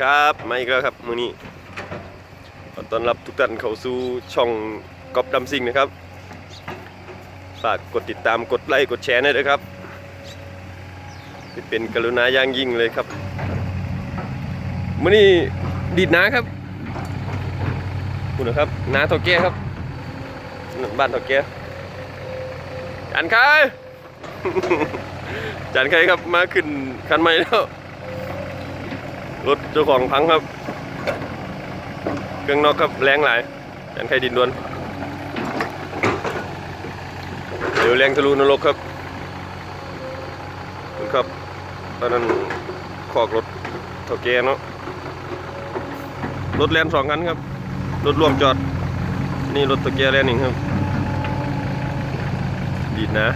ครับมาอีกแล้วครับมือนี้ขอต้อนรับทุกท่านเข้าสู่ช่องก๊อฟดำซิงนะครับฝากกดติดตามกดไลค์กดแชร์หน่อยนะครับเป็นกรุณาอย่างยิ่งเลยครับมือนี้ดีดน้าครับคุณนะครับน้าท่าแก่ครับบ้านท่าแก่จานใครจานใครครับมาขึ้นคันใหม่แล้ว รถเจ้าของพังครับ เครื่องนอกครับแรงหลายยันไข่ดินดวนเดี๋ยวแรงทะลุนรกครับคุณครับตอนนั้นขอกรถเท่าแกเนาะรถแลนสองคันครับ รถรวมจอด นี่รถตะเท่าแกแลนหนึ่งครับ ดีดนะ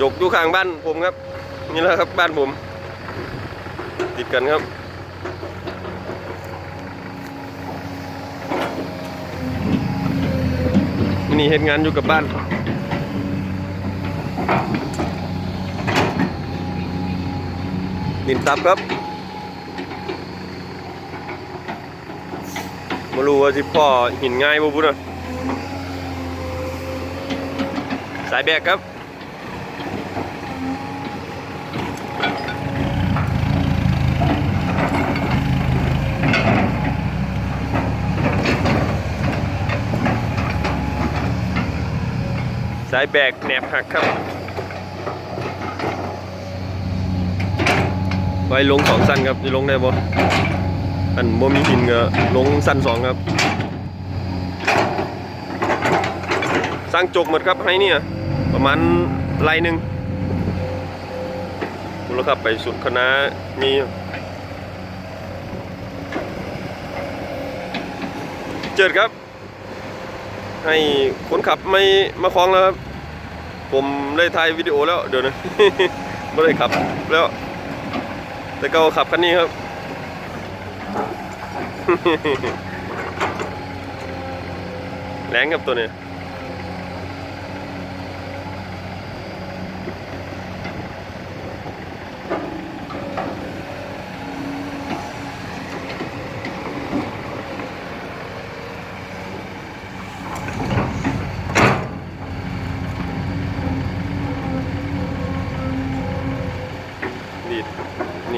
จกอยู่ข้างบ้านผมครับ นี่แหละครับบ้านผม ติดกันครับนี่เห็นงานอยู่กับบ้านดินตับครับมารู้ว่าที่พ่อหินง่ายบ่บุญอะสายแบกครับายแบกแหนบหักครับไว้ลงสองสั้นครับจะลงได้บ่อันบ่มีหินก็ลงสั้นสองครับสร้างจกหมดครับให้เนี่ยประมาณไรหนึ่งมูลค่าไปสุดคณะมีเจิดครับ ให้คนขับไม่มาคล้องแล้วครับ ผมได้ถ่ายวิดีโอแล้วเดี๋ยวนะไม่ได้ขับแล้ว แต่ก็ขับคันนี้ครับ แรงครับตัวนี้นี่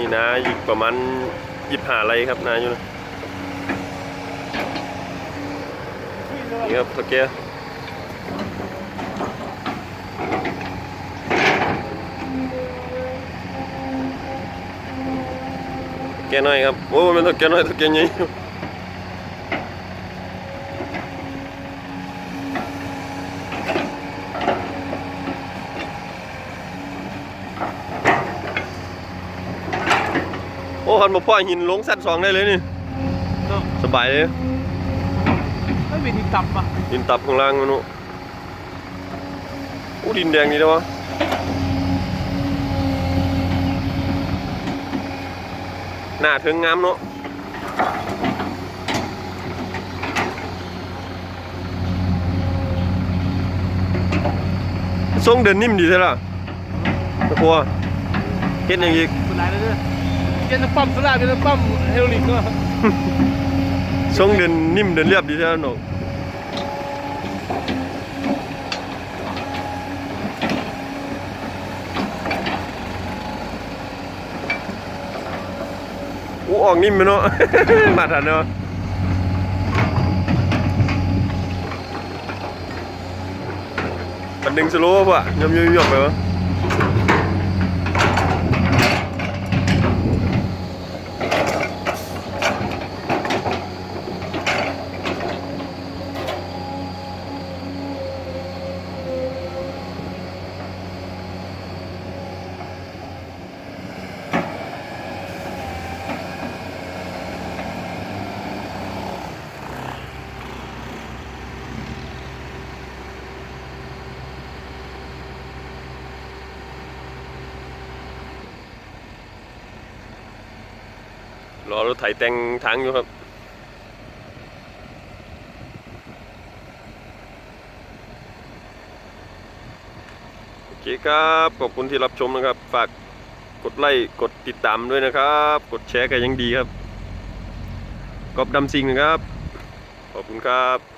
นี่นะอยู่ประมาณยิบหาอะไรครับนาอยู่นะนี่ครับตะเกียแกน้อยครับ โอ้มันตะเกียน้อยตะเกียใหญ่ อยู่โอ้คันมาพ่อหินลงสั้นสองได้เลยนี่เนาะสบายเลยไม่มีที่ต่ำอะดินตับข้างล่างมันโอ้อู้ดินแดงนี่นะวะหน้าถึงงามเนาะทรงเดินนิ่มดีใช่ล่ะตะพัวเฮ็ดอย่างอีกเป็นไรแล้วเนี่ ยเจนปั๊มสลาเจนปั๊มเฮลิกเนาะทรงเดินนิ่มเดินเรียบดีใช่ไหน้องอู้ออกนิ่มไปเนาะ มาทันเนาะปันดึงสโลว์ป่ะยำยำยำไปวะ รอรถไถแต่งทางอยู่ครับโอเคครับ ขอบคุณที่รับชมนะครับ ฝากกดไลค์กดติดตามด้วยนะครับ กดแชร์กันยังดีครับกอบดำซิงนะครับ ขอบคุณครับ